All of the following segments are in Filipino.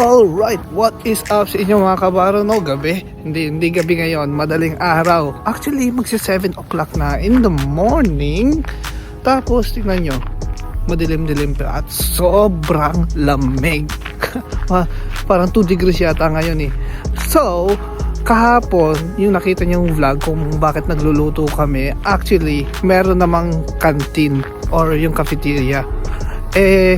Alright, what is up sa inyo mga kabaro no? Gabi? Hindi, hindi gabi ngayon, madaling araw. Actually, magsi 7 o'clock na in the morning. Tapos, tingnan nyo, madilim-dilim pa at sobrang lamig. Pa- Parang 2 degrees yata ngayon eh. So, kahapon, yung nakita niyo yung vlog kung bakit nagluluto kami, actually, meron namang canteen or yung cafeteria. Eh,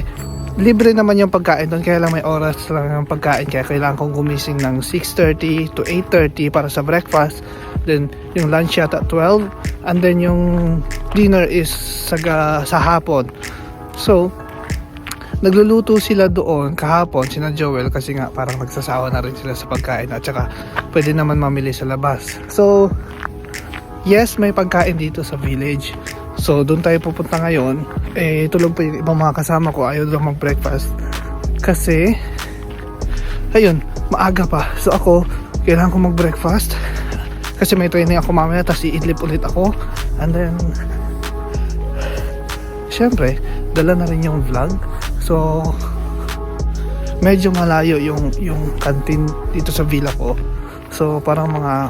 libre naman yung pagkain doon kaya lang may oras lang ang pagkain kaya kailangan kong gumising ng 6.30 to 8.30 para sa breakfast. Then yung lunch yata at 12 and then yung dinner is sa, sa hapon. So nagluluto sila doon kahapon sina Joel kasi nga parang nagsasawa na rin sila sa pagkain at saka pwede naman mamili sa labas. So yes may pagkain dito sa village so doon tayo pupunta ngayon. Eh tulog pa yung ibang mga kasama ko. Ayaw lang mag breakfast kasi ayun maaga pa. So ako kailangan ko mag breakfast kasi may training ako mamaya tapos iidlip ulit ako. And then syempre dala na rin yung vlog. So medyo malayo yung yung canteen dito sa villa ko. So parang mga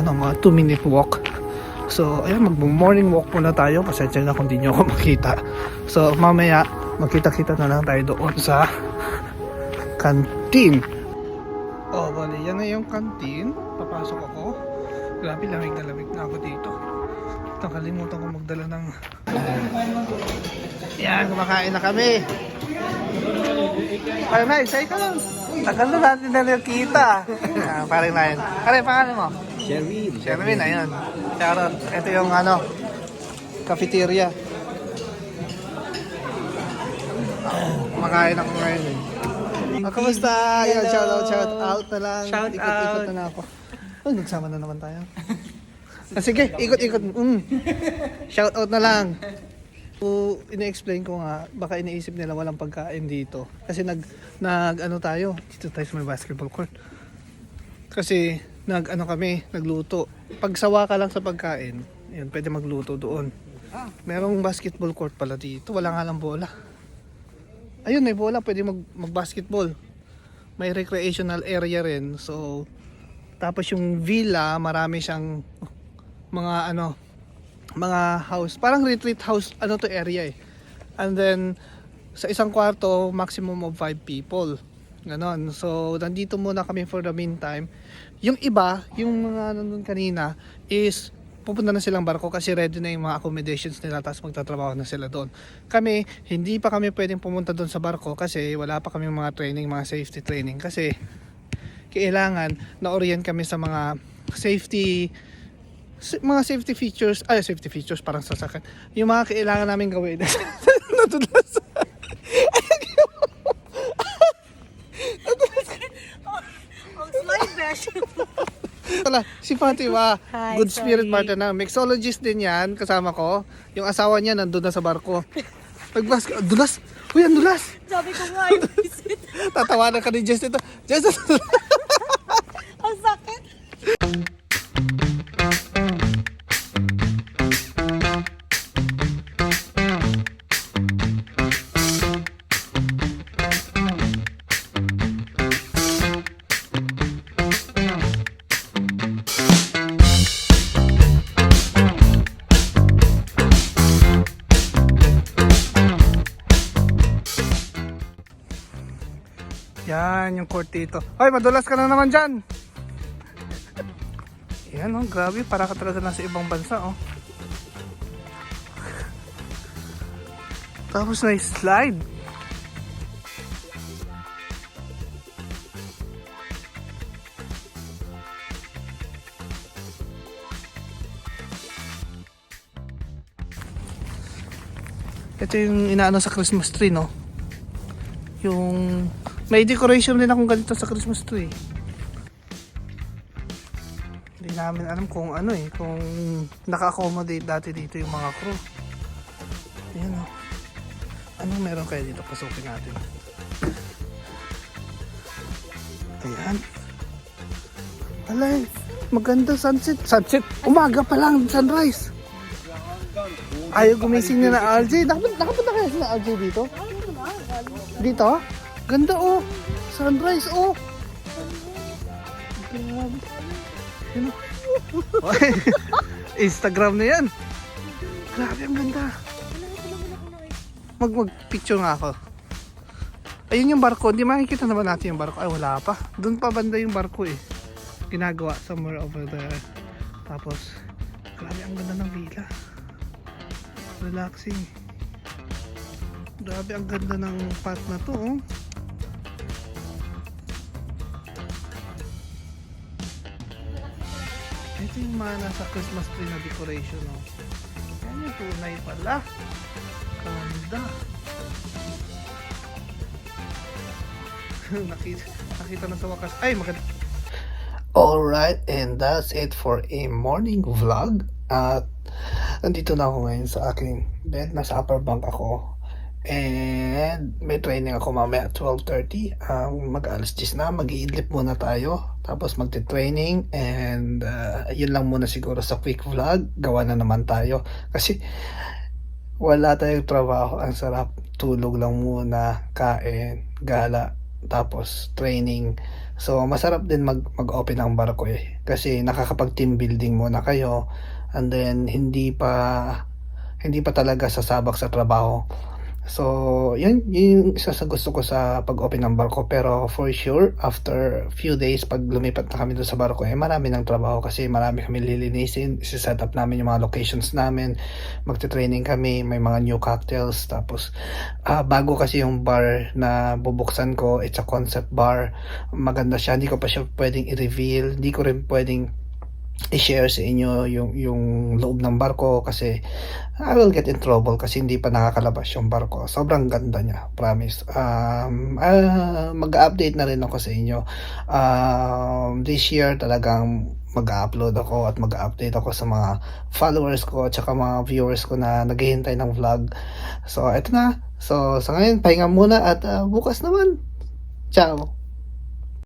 ano mga 2 minute walk so ayan mag morning walk muna tayo pasensya na kung di nyo ako makita so mamaya magkita-kita na lang tayo doon sa canteen oh bali yan na yung canteen papasok ako grabe lamig na lamig na ako dito nakalimutan ko magdala ng yan kumakain na kami Parang na, isa ka lang. Tagal na natin na nakita. ah, parang na yun. Pare, pangalan mo? Sherwin. Sherwin, ayun. Sharon, ito yung ano, cafeteria. Kumakain ako ngayon eh. Oh, kamusta? Yan, shout out, shout out na lang. Shout Ikot-ikot out. na lang ako. Oh, nagsama na naman tayo. Ah, sige, ikot-ikot. Mm. Shout out na lang. So, ina-explain ko nga, baka iniisip nila walang pagkain dito. Kasi nag, nag ano tayo, dito tayo sa may basketball court. Kasi nag ano kami, nagluto. Pag sawa ka lang sa pagkain, yun, pwede magluto doon. Merong basketball court pala dito, wala nga lang bola. Ayun, may bola, pwede mag, mag-basketball. May recreational area rin, so tapos yung villa, marami siyang mga ano, mga house, parang retreat house, ano to area eh. And then, sa isang kwarto, maximum of 5 people. Ganon. So, nandito muna kami for the meantime. Yung iba, yung mga nandun kanina, is pupunta na silang barko kasi ready na yung mga accommodations nila tapos magtatrabaho na sila doon. Kami, hindi pa kami pwedeng pumunta doon sa barko kasi wala pa kami mga training, mga safety training kasi kailangan na-orient kami sa mga safety mga safety features, ay safety features parang sasakyan. Yung mga kailangan namin gawin. Natulas. Dash. Wala, si Fatima, Hi, good spirit sorry. partner na. Mixologist din yan, kasama ko. Yung asawa niya nandun na sa barko. Nagbas ka, dulas. Uy, ang dulas. Sabi ko nga, visit. Tatawanan ka ni Jess dito. Jess, Yan, yung court. Hoy, madulas ka na naman dyan. Yan oh, grabe. Para ka talaga nasa ibang bansa oh. Tapos may slide. Ito yung inaano sa Christmas tree, no? Yung may decoration din akong ganito sa Christmas tree. Hindi namin alam kung ano eh, kung naka-accommodate dati dito yung mga crew. Ayan o. Anong meron kaya dito? Pasukin natin. Ayan. Alay, maganda sunset. Sunset, umaga pa lang, sunrise. Ayaw gumising na na RJ. Nakapunta, nakapunta kaya sila RJ dito? Dito? Ganda oh. Sunrise, oh! Instagram na yan. Grabe, ang ganda. Mag mag-picture nga ako. Ayun yung barko. Hindi makikita naman natin yung barko. Ay, wala pa. Doon pa banda yung barko eh. Ginagawa somewhere over there. Tapos, grabe ang ganda ng villa. Relaxing. Grabe ang ganda ng part na to. Oh. Ito yung mga nasa Christmas tree na decoration. Oh. Yan yung tunay pala. Ganda. nakita, nakita na sa wakas. Ay, maganda. Alright, and that's it for a morning vlog. At nandito na ako ngayon sa aking bed. Nasa upper bunk ako. And may training ako mamaya at 12.30. Um, mag-alas 10 na. Mag-iidlip muna tayo. Tapos magte-training. And uh, yun lang muna siguro sa quick vlog. Gawa na naman tayo. Kasi wala tayong trabaho. Ang sarap. Tulog lang muna. Kain. Gala. Tapos training. So masarap din mag mag-open ang barko eh. Kasi nakakapag team building muna kayo. And then hindi pa hindi pa talaga sasabak sa trabaho. So, yun, yun yung isa sa gusto ko sa pag-open ng barko. Pero for sure, after few days, pag lumipat na kami doon sa barko, eh marami ng trabaho kasi marami kami lilinisin. Isi-set up namin yung mga locations namin. Magte-training kami, may mga new cocktails. Tapos, ah, bago kasi yung bar na bubuksan ko, it's a concept bar. Maganda siya, hindi ko pa siya pwedeng i-reveal. Hindi ko rin pwedeng i-share sa inyo yung yung loob ng barko kasi I will get in trouble kasi hindi pa nakakalabas yung barko. Sobrang ganda niya, promise. Um, ah, mag-update na rin ako sa inyo. Um, this year talagang mag-upload ako at mag-update ako sa mga followers ko at saka mga viewers ko na naghihintay ng vlog. So, eto na. So, sa ngayon, pahinga muna at ah, bukas naman. Ciao!